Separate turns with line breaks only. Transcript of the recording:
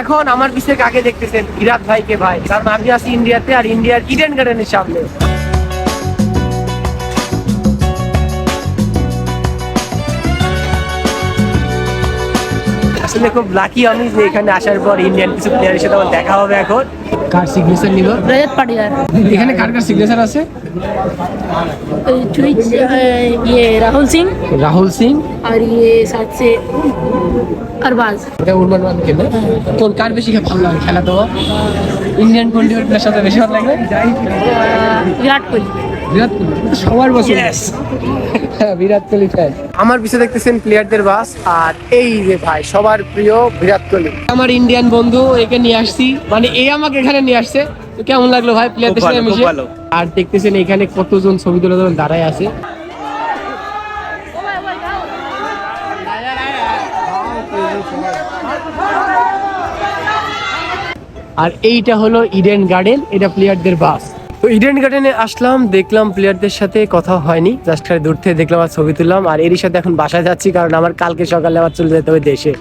এখন আমার পিছিয়ে কাকে দেখতেছেন? ইরাত ভাইকে ভাই। কারণ আমি আছি ইন্ডিয়াতে আর ইন্ডিয়ার ইডেন গার্ডেনের সামনে। আসলে খুব লাকি আমি যে এখানে আসার পর ইন্ডিয়ান কিছু প্লেয়ারের সাথে আমার দেখা হবে এখন কার সিগনেচার নিব
रजत पाटीदार
এখানে কার কার সিগনেচার আছে
ट्विच ये राहुल सिंह
রাহুল সিং
और ये साथ से अरबाज
এটা উরমান মান খেলে তোর কার বেশি ভালো লাগে খেলা তো ইন্ডিয়ান কোন টিমের সাথে বেশি ভালো লাগে
अ, विराट कोहली
বিরাট কোহলি সবার পছন্দ। হ্যাঁ, বিরাট কোহলি ফ্যান আমার পিছে দেখতেছেন প্লেয়ারদের বাস আর এই যে ভাই সবার প্রিয় বিরাট কোহলি। আমার ইন্ডিয়ান বন্ধু একে নিয়ে আসছি। মানে এই আমাকে এখানে নিয়ে আসছে। তো কেমন লাগল ভাই প্লেয়ারদের সাথে মিশে? আর দেখতেছেন এখানে কতজন ছবি তোলা ধরুন দাঁড়ায় আছে। আর এইটা হলো ইডেন গার্ডেন এটা প্লেয়ারদের বাস। তো ইডেন গার্ডেনে আসলাম, দেখলাম প্লেয়ারদের সাথে কথা হয়নি। জাস্ট খালি দূর থেকে দেখলাম আর ছবি তুললাম। আর এরই সাথে এখন বাসায় যাচ্ছি, কারণ আমার কালকে সকালে আবার চলে যেতে হবে দেশে।